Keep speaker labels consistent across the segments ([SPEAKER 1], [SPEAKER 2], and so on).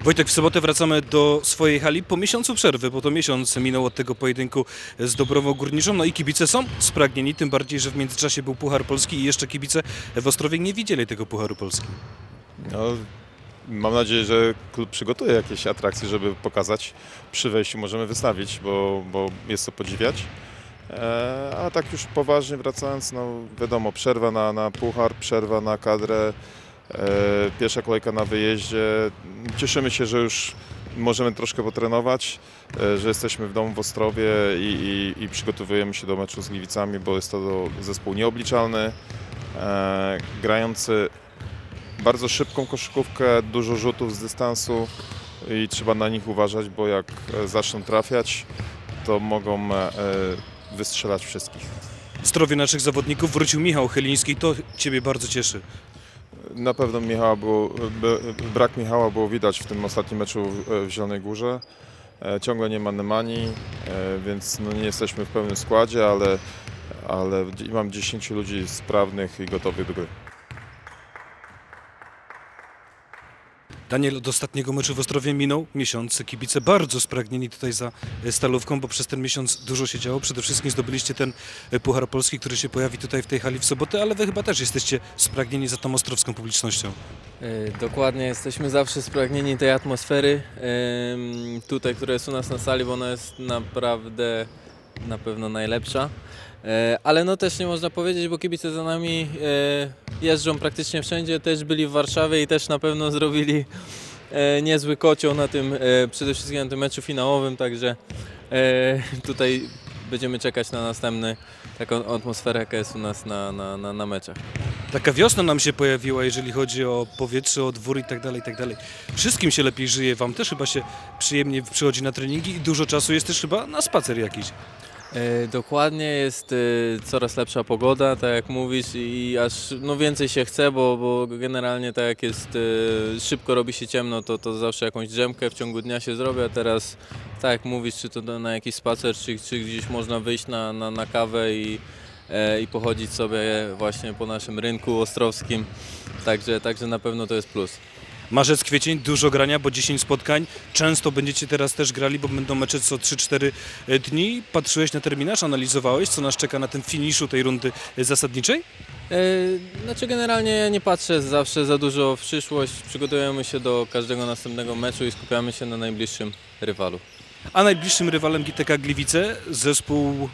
[SPEAKER 1] Wojtek, w sobotę wracamy do swojej hali po miesiącu przerwy, bo to miesiąc minął od tego pojedynku z Dobrową Górniczą. No i kibice są spragnieni, tym bardziej, że w międzyczasie był Puchar Polski i jeszcze kibice w Ostrowie nie widzieli tego Pucharu Polski.
[SPEAKER 2] No, mam nadzieję, że klub przygotuje jakieś atrakcje, żeby pokazać. Przy wejściu możemy wystawić, bo, bo jest to podziwiać. E, a tak już poważnie wracając, no wiadomo, przerwa na, na puchar, przerwa na kadrę, pierwsza kolejka na wyjeździe. Cieszymy się, że już możemy troszkę potrenować, e, że jesteśmy w domu w Ostrowie i, i, i przygotowujemy się do meczu z Gliwicami, bo jest to zespół nieobliczalny, e, grający bardzo szybką koszykówkę, dużo rzutów z dystansu i trzeba na nich uważać, bo jak e, zaczną trafiać, to mogą e, wystrzelać wszystkich.
[SPEAKER 1] W zdrowiu naszych zawodników wrócił Michał Chyliński to Ciebie bardzo cieszy.
[SPEAKER 2] Na pewno Michała było, by- brak Michała było widać w tym ostatnim meczu w w Zielonej Górze. E, Ciągle nie ma Nemani, e, więc no nie jesteśmy w pełnym składzie, ale, ale mam 10 ludzi sprawnych i gotowych do gry.
[SPEAKER 1] Daniel, od ostatniego meczu w Ostrowie minął miesiąc. Kibice bardzo spragnieni tutaj za e, stalówką, bo przez ten miesiąc dużo się działo. Przede wszystkim zdobyliście ten e, Puchar Polski, który się pojawi tutaj w tej hali w sobotę, ale Wy chyba też jesteście spragnieni za tą ostrowską publicznością.
[SPEAKER 3] E, Dokładnie, jesteśmy zawsze spragnieni tej atmosfery tutaj, która jest u nas na sali, bo ona jest naprawdę na pewno najlepsza. Ale no też nie można powiedzieć, bo kibice za nami jeżdżą praktycznie wszędzie, też byli w Warszawie i też na pewno zrobili e, niezły kocioł na tym, e, przede wszystkim na tym meczu finałowym, także e, tutaj będziemy czekać na następny, taką atmosferę, jaka jest u nas na, na, na, na meczach.
[SPEAKER 1] Taka wiosna nam się pojawiła, jeżeli chodzi o powietrze, o dwór i tak dalej, i tak dalej. Wszystkim się lepiej żyje, Wam też chyba się przyjemnie przychodzi na treningi i dużo czasu jest też chyba na spacer jakiś.
[SPEAKER 3] E, Dokładnie, jest e, coraz lepsza pogoda, tak jak mówisz, i aż no więcej się chce, bo, bo generalnie tak jak jest e, szybko robi się ciemno, to, to zawsze jakąś drzemkę w ciągu dnia się zrobi, a teraz tak jak mówisz, czy to na jakiś spacer, czy, czy gdzieś można wyjść na, na, na kawę i, i pochodzić sobie właśnie po naszym rynku ostrowskim, także, także na pewno to jest plus.
[SPEAKER 1] Marzec, kwiecień, dużo grania, bo 10 spotkań. Często będziecie teraz też grali, bo będą mecze co 3-4 dni. Patrzyłeś na terminarz, analizowałeś, co nas czeka na tym finiszu tej rundy zasadniczej?
[SPEAKER 3] E, Znaczy generalnie ja nie patrzę zawsze za dużo w przyszłość, przygotujemy się do każdego następnego meczu i skupiamy się na najbliższym rywalu.
[SPEAKER 1] A najbliższym rywalem GTK Gliwice zespół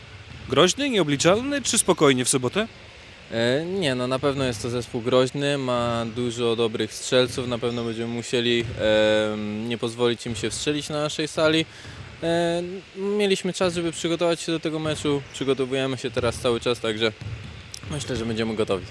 [SPEAKER 1] groźny, nieobliczalny, czy spokojnie w sobotę?
[SPEAKER 3] E, Nie, no na pewno jest to zespół groźny, ma dużo dobrych strzelców, na pewno będziemy musieli nie pozwolić im się wstrzelić na naszej sali. E, Mieliśmy czas, żeby przygotować się do tego meczu, przygotowujemy się teraz cały czas, także myślę, że będziemy gotowi.